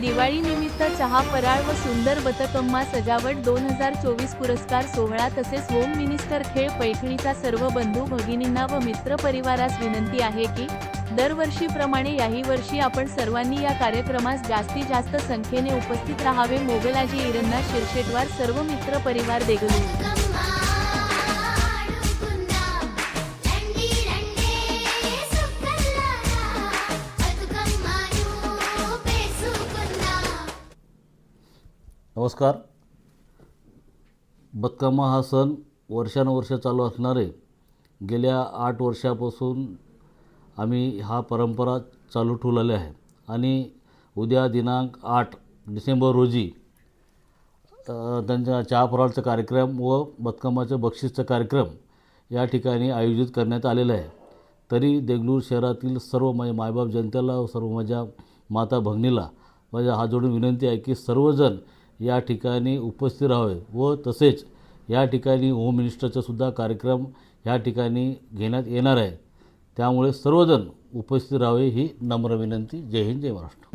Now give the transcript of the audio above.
दिवाळीनिमित्त चहा फराळ व सुंदर बतकम्मा सजावट दोन हजार चोवीस पुरस्कार सोहळा तसेच होम मिनिस्टर खेळ पैठणीचा सर्व बंधू भगिनींना व मित्र परिवारास विनंती आहे की दरवर्षीप्रमाणे याही वर्षी आपण सर्वांनी या कार्यक्रमास जास्तीत जास्त संख्येने उपस्थित राहावे. मोगलाजी इरन्ना शिरशेटवार सर्व मित्र परिवार देगलू नमस्कार. बदकामा हा सण वर्षानुवर्ष चालू असणारे. गेल्या आठ वर्षापासून आम्ही हा परंपरा चालू ठेवलेली आहे. आणि उद्या दिनांक आठ डिसेंबर रोजी त्यांच्या चहापराळचा कार्यक्रम व बदकामाचं बक्षीसचं कार्यक्रम या ठिकाणी आयोजित करण्यात आलेला आहे. तरी देगलूर शहरातील सर्व माझ्या मायबाप जनतेला सर्व माझ्या माता भगिनीला माझ्या हात जोडून विनंती आहे की सर्वजण या ठिकाणी उपस्थित राहावे व तसेच या ठिकाणी होम मिनिस्टरचासुद्धा कार्यक्रम या ठिकाणी घेण्यात येणार आहे. त्यामुळे सर्वजण उपस्थित राहावे ही नम्र विनंती. जय हिंद जय महाराष्ट्र.